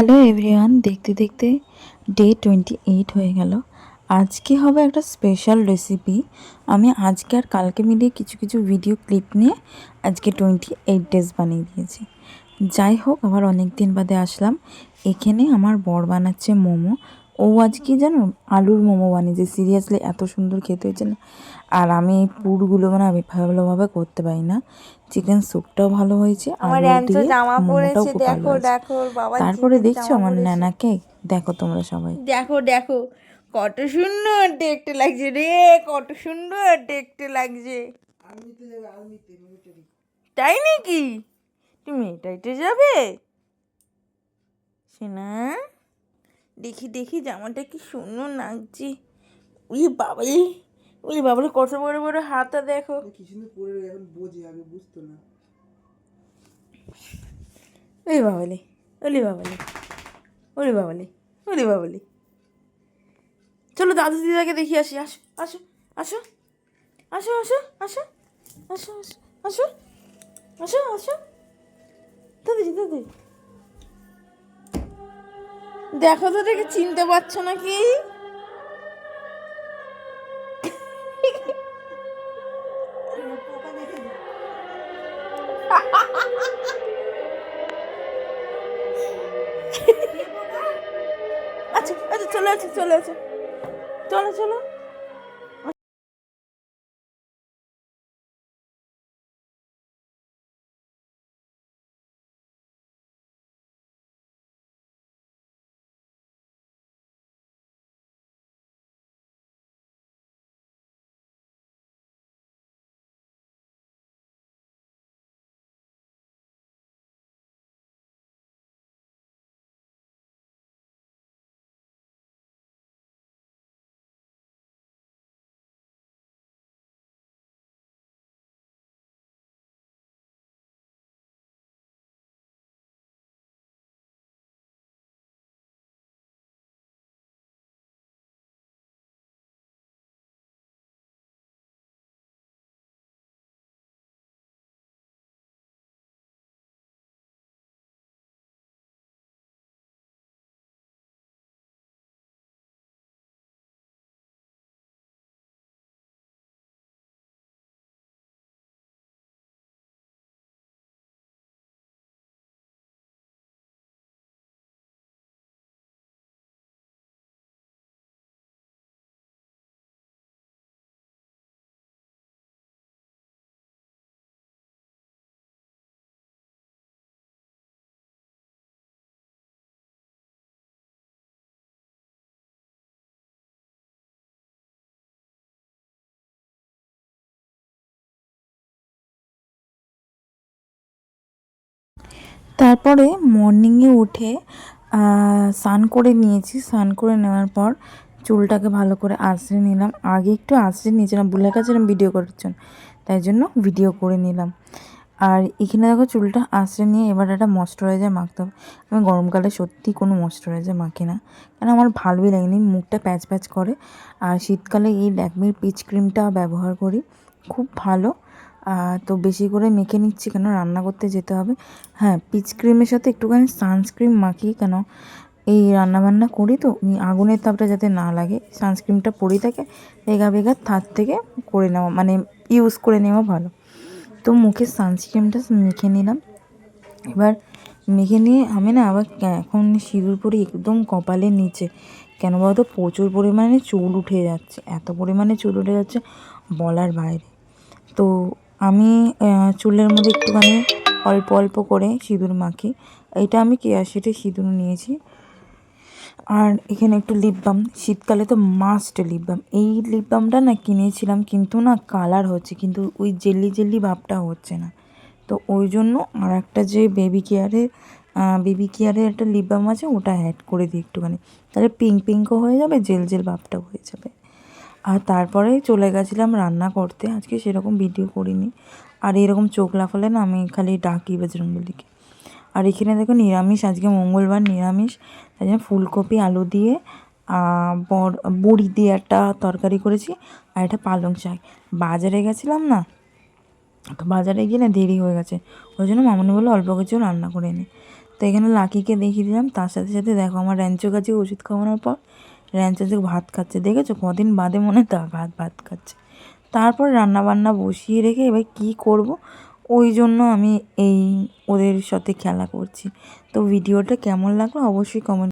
Hello everyone দেখতে দেখতে day twenty eight হয়ে গেল। আজকে হবে একটা স্পেশাল রেসিপি আমি আজকে আর কালকে মিলিয়ে কিছু কিছু ভিডিও ক্লিপ নিয়ে আজকে টোয়েন্টি এইট ডেজ বানিয়ে দিয়েছি। যাই হোক, আবার অনেক দিন বাদে আসলাম। এখানে আমার বর বানাচ্ছে মোমো। ও আজকে জানো, আলুর মোমো বানিয়েছে। সিরিয়াসলি এত সুন্দর খেতে হয়েছে না। আর আমি পুরগুলো মানে আমি ভালোভাবে করতে পারি না। চিকেন স্যুপটাও ভালো হয়েছে আমার জামা পরেছে দেখো দেখো বাবা তারপরে দেখছ আমার। নানাকে দেখো তোমরা সবাই। দেখো দেখো কত সুন্দর দেখতে লাগছে রে কত সুন্দর দেখতে লাগছে। তাই নাকি? তুমি এটাইতে যাবে? শোনা দেখি দেখি জামাটা কি সুন্দর লাগছে। উই বাবাই। উই বাবারে কত বড় বড় হাতা দেখো কি সুন্দর পরে এখন বোঝে আগে বুঝতো না ওই বাবালে ওলি বাবালে ওলি বাবালে ওলি বাবালে চলো দাদু দিদাকে দেখি আসি আসো আসো আসো আসো আসো আসো আসো আসো আসো আসো আসো দাদি দাদি দেখো তো দেখে চিনতে পারছ নাকি চলে আছে চলে আছে চলো চলো। তারপরে মর্নিংয়ে উঠে স্নান করে নিয়েছি। স্নান করে নেওয়ার পর চুলটাকে ভালো করে আঁচড়ে নিলাম। আগে একটু আঁচড়ে নিয়েছিলাম ভুলে গেছিলাম ভিডিও করার জন্য তাই জন্য ভিডিও করে নিলাম। আর এখানে দেখো চুলটা আঁচড়ে নিয়ে এবার একটা ময়শ্চারাইজার মাখতে হবে। আমি গরমকালে সত্যি কোনো ময়শ্চারাইজার মাখি না, কেন আমার ভালোই লাগেনি, মুখটা প্যাচ প্যাচ করে। আর শীতকালে এই ল্যাকমির পিচ ক্রিমটা ব্যবহার করি, খুব ভালো। তো বেশি করে মেখে নিচ্ছি কেন? রান্না করতে যেতে হবে। হ্যাঁ পিচ ক্রিমের সাথে একটুখানি সানস্ক্রিম মাখি কেন এই রান্নাবান্না করি তো আগুনের তাপটা যাতে না লাগে। সানস্ক্রিমটা পরেই থাকে বেগা বেগা থার থেকে করে নেওয়া মানে ইউজ করে নেওয়া ভালো। তো মুখে সানস্ক্রিমটা মেখে নিলাম। এবার মেখে নিয়ে আমি না আবার এখন সিঁদুর পরে একদম কপালের নিচে। কেন বলতো? প্রচুর পরিমাণে চুল উঠে যাচ্ছে, এত পরিমাণে চুল উঠে যাচ্ছে বলার বাইরে। তো আমি চুলের মধ্যে একটুখানি অল্প অল্প করে সিঁদুর মাখি। এটা আমি কেয়ার সেটে সিঁদুর নিয়েছি। আর এখানে একটু লিপ বাম শীতকালে তো মাস্ট লিপ বাম এই লিপ বামটা না কিনেছিলাম, কিন্তু না কালার হচ্ছে, কিন্তু ওই জেলি জেলি ভাবটা হচ্ছে না। তো ওই জন্য আর একটা যে বেবি কেয়ারের বেবি কেয়ারের একটা লিপ বাম আছে, ওটা অ্যাড করে দিই একটুখানি। তাহলে পিঙ্ক পিঙ্কও হয়ে যাবে জেল জেল ভাবটাও হয়ে যাবে। আর তারপরে চলে গেছিলাম রান্না করতে। আজকে সেরকম ভিডিও করিনি। আর এরকম চোখ লাফালে না আমি খালি ডাকি বজরঙ্গলিকে আর এখানে দেখো নিরামিষ, আজকে মঙ্গলবার নিরামিষ। তাই জন্য ফুলকপি, আলু দিয়ে বড় দিয়ে একটা তরকারি করেছি আর একটা পালং শাক। বাজারে গেছিলাম না, তো বাজারে গিয়ে না দেরি হয়ে গেছে। ওই জন্য মামনি বলল অল্প কিছু রান্না করে নি। তো এখানে লাকিকে দেখিয়ে দিলাম। তার সাথে সাথে দেখো আমার র্যাঞ্চো কাছে ওষুধ খাওয়ানোর পর র্যাঞ্চো ভাত খাচ্ছে, দেখেছ? কদিন বাদে মনে তা ভাত ভাত খাচ্ছে। তারপর রান্না বান্না বসিয়ে রেখে এবার কি করব? ওই জন্য আমি এই ওদের সাথে খেলা করছি। তো ভিডিওটা কেমন লাগল অবশ্যই কমেন্ট